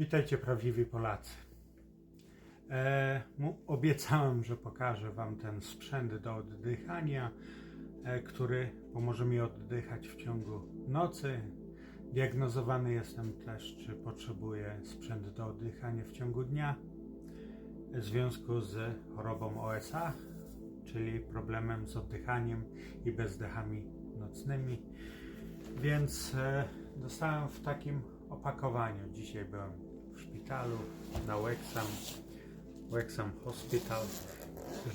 Witajcie prawdziwi Polacy. E, obiecałem, że pokażę Wam ten sprzęt do oddychania, e, który pomoże mi oddychać w ciągu nocy. Diagnozowany jestem też, czy potrzebuję sprzęt do oddychania w ciągu dnia w związku z chorobą OSA, czyli problemem z oddychaniem i bezdechami nocnymi. Więc e, dostałem w takim opakowaniu. Dzisiaj byłem w szpitalu na Wexham, Wexham Hospital,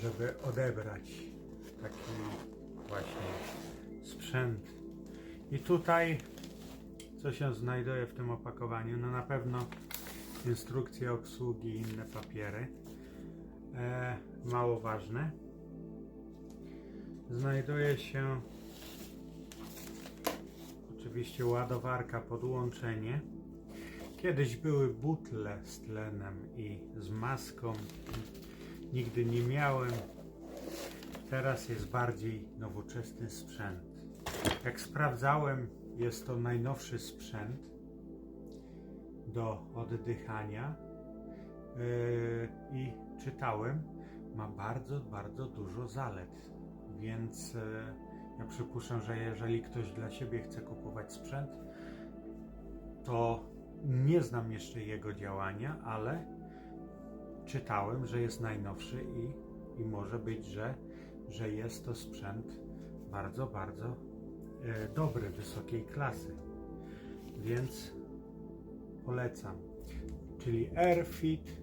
żeby odebrać taki właśnie sprzęt. I tutaj, co się znajduje w tym opakowaniu? No na pewno instrukcje obsługi i inne papiery. E, mało ważne. Znajduje się oczywiście ładowarka, podłączenie. Kiedyś były butle z tlenem i z maską. Nigdy nie miałem. Teraz jest bardziej nowoczesny sprzęt. Jak sprawdzałem, jest to najnowszy sprzęt do oddychania yy, i czytałem, ma bardzo, bardzo dużo zalet. Więc yy, ja przypuszczam, że jeżeli ktoś dla siebie chce kupować sprzęt, to nie znam jeszcze jego działania, ale czytałem, że jest najnowszy i, i może być, że, że jest to sprzęt bardzo, bardzo e, dobry, wysokiej klasy. Więc polecam. Czyli Airfit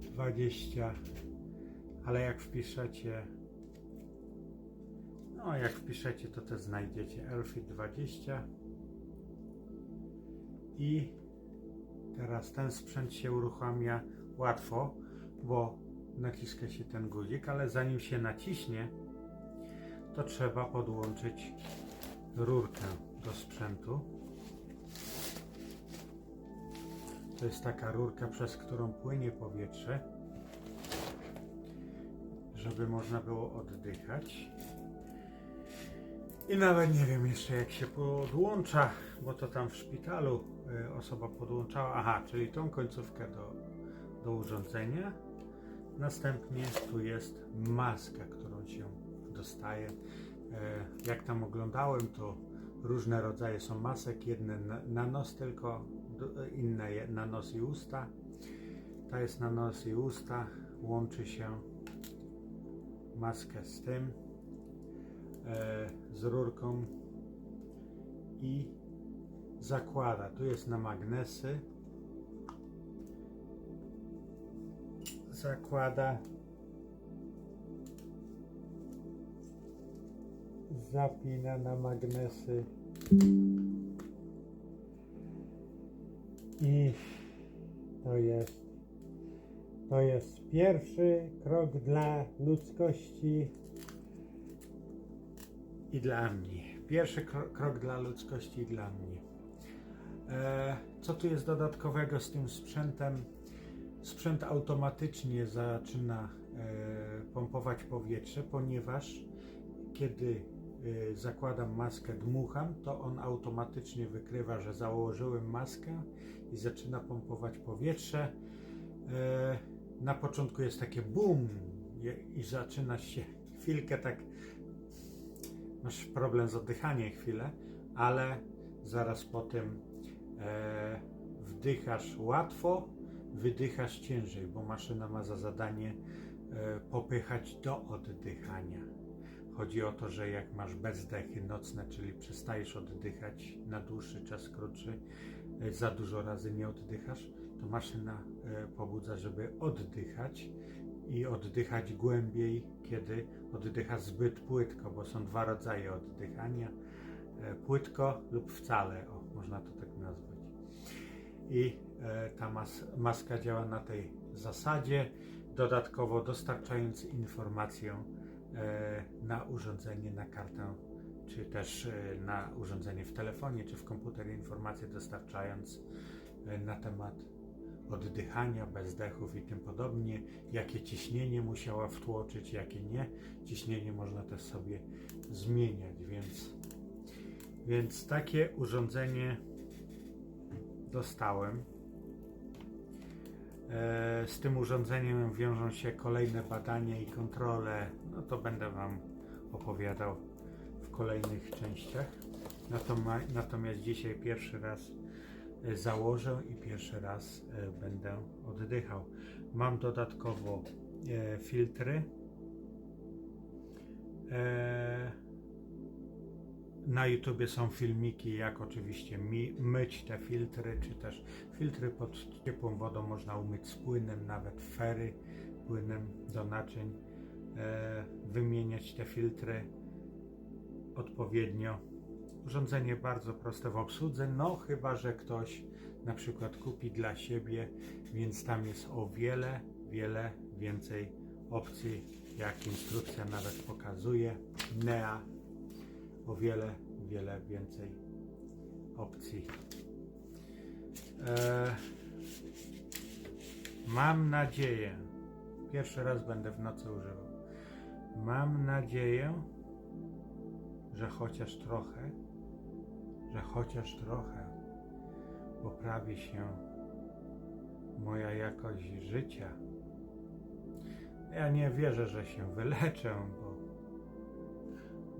20, ale jak wpiszecie no, jak wpiszecie, to też znajdziecie Elfit 20. I teraz ten sprzęt się uruchamia łatwo, bo naciska się ten guzik, ale zanim się naciśnie, to trzeba podłączyć rurkę do sprzętu. To jest taka rurka, przez którą płynie powietrze, żeby można było oddychać. I nawet nie wiem jeszcze jak się podłącza, bo to tam w szpitalu y, osoba podłączała. Aha, czyli tą końcówkę do, do urządzenia. Następnie tu jest maska, którą się dostaje. E, Jak tam oglądałem, to różne rodzaje są masek. Jedne na, nos tylko, inne na nos i usta. Ta jest na nos i usta. Łączy się maskę z tym z rurką i zakłada. Tu jest na magnesy. Zakłada. Zapina na magnesy. I to jest to jest pierwszy krok dla ludzkości i dla mnie. Pierwszy kro- krok dla ludzkości i dla mnie. E, co tu jest dodatkowego z tym sprzętem? Sprzęt automatycznie zaczyna e, pompować powietrze, ponieważ kiedy e, zakładam maskę, dmucham, to on automatycznie wykrywa, że założyłem maskę i zaczyna pompować powietrze. E, na początku jest takie i- i zaczyna się chwilkę tak masz problem z oddychaniem chwilę, ale zaraz po tym e, wdychasz łatwo, wydychasz ciężej, bo maszyna ma za zadanie e, popychać do oddychania. Chodzi o to, że jak masz bezdechy nocne, czyli przestajesz oddychać na dłuższy czas krótszy, e, za dużo razy nie oddychasz, to maszyna e, pobudza, żeby oddychać i oddychać głębiej, kiedy oddychasz zbyt płytko, bo są dwa rodzaje oddychania: e, płytko lub wcale, o, można to tak nazwać. I e, ta mas maska działa na tej zasadzie, dodatkowo dostarczając informację e, na urządzenie, na kartę, czy też na urządzenie w telefonie, czy w komputerze informacje dostarczając na temat oddychania, bezdechów i tym podobnie, jakie ciśnienie musiała wtłoczyć, jakie nie. Ciśnienie można też sobie zmieniać, więc, więc takie urządzenie dostałem. E, Z tym urządzeniem wiążą się kolejne badania i kontrole. No to będę Wam opowiadał w kolejnych częściach. Natomiast dzisiaj pierwszy raz założę i pierwszy raz e, będę oddychał. Mam dodatkowo e, filtry. Na YouTubie są filmiki, jak oczywiście myć te filtry, czy też filtry pod ciepłą wodą można umyć z płynem, nawet fery płynem do naczyń, wymieniać te filtry odpowiednio. Urządzenie bardzo proste w obsłudze, no chyba, że ktoś na przykład kupi dla siebie, więc tam jest o wiele, wiele więcej opcji, jak instrukcja nawet pokazuje. NEA o wiele, wiele więcej opcji. E, mam nadzieję, pierwszy raz będę w nocy używał. Mam nadzieję, że chociaż trochę, że chociaż trochę poprawi się moja jakość życia. Ja nie wierzę, że się wyleczę, bo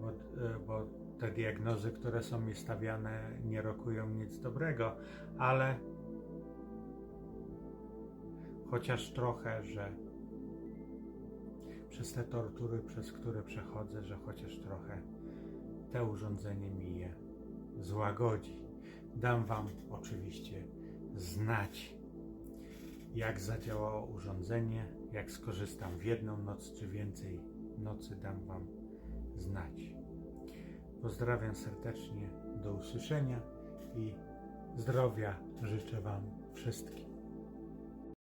bo, e, bo te diagnozy, które są mi stawiane, nie rokują nic dobrego, ale chociaż trochę, że przez te tortury, przez które przechodzę, że chociaż trochę te urządzenie mi je złagodzi. Dam Wam oczywiście znać, jak zadziałało urządzenie, jak skorzystam w jedną noc czy więcej nocy, dam Wam znać. Pozdrawiam serdecznie, do usłyszenia i zdrowia życzę Wam wszystkim.